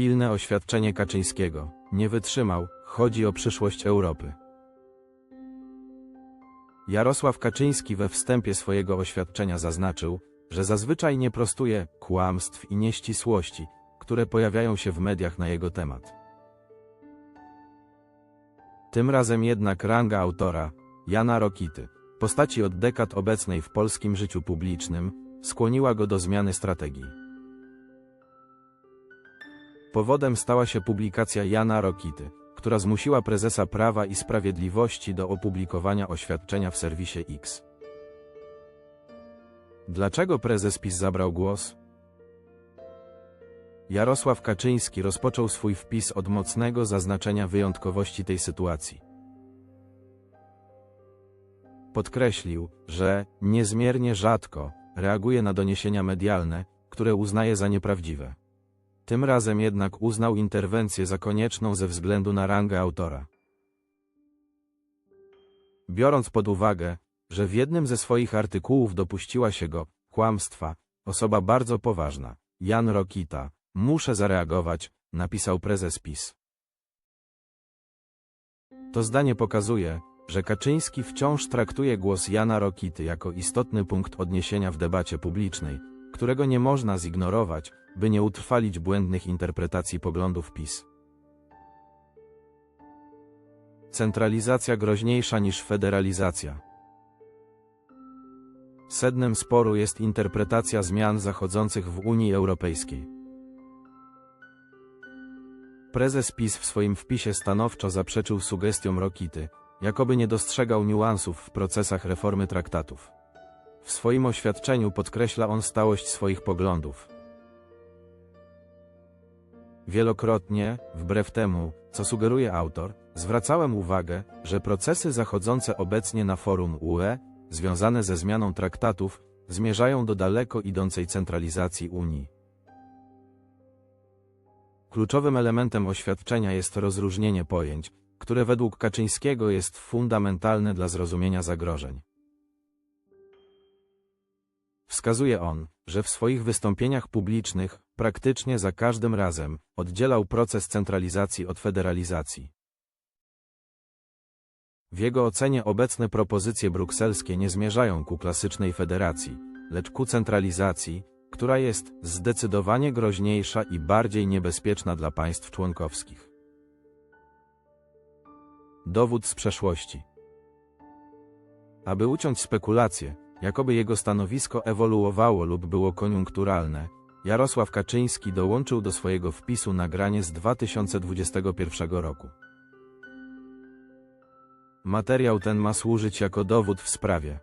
Pilne oświadczenie Kaczyńskiego. Nie wytrzymał, chodzi o przyszłość Europy. Jarosław Kaczyński we wstępie swojego oświadczenia zaznaczył, że zazwyczaj nie prostuje kłamstw i nieścisłości, które pojawiają się w mediach na jego temat. Tym razem jednak ranga autora, Jana Rokity, postaci od dekad obecnej w polskim życiu publicznym, skłoniła go do zmiany strategii. Powodem stała się publikacja Jana Rokity, która zmusiła prezesa Prawa i Sprawiedliwości do opublikowania oświadczenia w serwisie X. Dlaczego prezes PiS zabrał głos? Jarosław Kaczyński rozpoczął swój wpis od mocnego zaznaczenia wyjątkowości tej sytuacji. Podkreślił, że niezmiernie rzadko reaguje na doniesienia medialne, które uznaje za nieprawdziwe. Tym razem jednak uznał interwencję za konieczną ze względu na rangę autora. Biorąc pod uwagę, że w jednym ze swoich artykułów dopuściła się go kłamstwa, osoba bardzo poważna, Jan Rokita, muszę zareagować, napisał prezes PiS. To zdanie pokazuje, że Kaczyński wciąż traktuje głos Jana Rokity jako istotny punkt odniesienia w debacie publicznej, którego nie można zignorować, by nie utrwalić błędnych interpretacji poglądów PiS. Centralizacja groźniejsza niż federalizacja. Sednem sporu jest interpretacja zmian zachodzących w Unii Europejskiej. Prezes PiS w swoim wpisie stanowczo zaprzeczył sugestiom Rokity, jakoby nie dostrzegał niuansów w procesach reformy traktatów. W swoim oświadczeniu podkreśla on stałość swoich poglądów. Wielokrotnie, wbrew temu, co sugeruje autor, zwracałem uwagę, że procesy zachodzące obecnie na forum UE, związane ze zmianą traktatów, zmierzają do daleko idącej centralizacji Unii. Kluczowym elementem oświadczenia jest rozróżnienie pojęć, które według Kaczyńskiego jest fundamentalne dla zrozumienia zagrożeń. Wskazuje on, że w swoich wystąpieniach publicznych, praktycznie za każdym razem, oddzielał proces centralizacji od federalizacji. W jego ocenie obecne propozycje brukselskie nie zmierzają ku klasycznej federacji, lecz ku centralizacji, która jest zdecydowanie groźniejsza i bardziej niebezpieczna dla państw członkowskich. Dowód z przeszłości. Aby uciąć spekulacje, jakoby jego stanowisko ewoluowało lub było koniunkturalne, Jarosław Kaczyński dołączył do swojego wpisu nagranie z 2021 roku. Materiał ten ma służyć jako dowód w sprawie.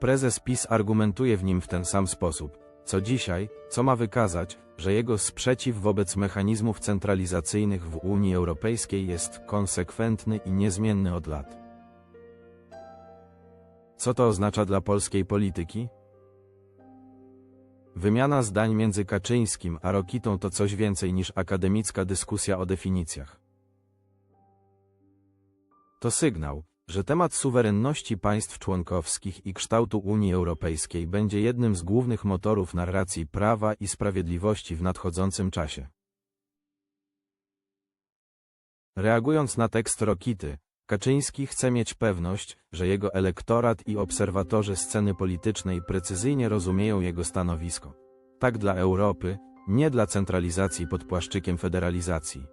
Prezes PiS argumentuje w nim w ten sam sposób, co dzisiaj, co ma wykazać, że jego sprzeciw wobec mechanizmów centralizacyjnych w Unii Europejskiej jest konsekwentny i niezmienny od lat. Co to oznacza dla polskiej polityki? Wymiana zdań między Kaczyńskim a Rokitą to coś więcej niż akademicka dyskusja o definicjach. To sygnał, że temat suwerenności państw członkowskich i kształtu Unii Europejskiej będzie jednym z głównych motorów narracji prawa i sprawiedliwości w nadchodzącym czasie. Reagując na tekst Rokity, Kaczyński chce mieć pewność, że jego elektorat i obserwatorzy sceny politycznej precyzyjnie rozumieją jego stanowisko. Tak dla Europy, nie dla centralizacji pod płaszczykiem federalizacji.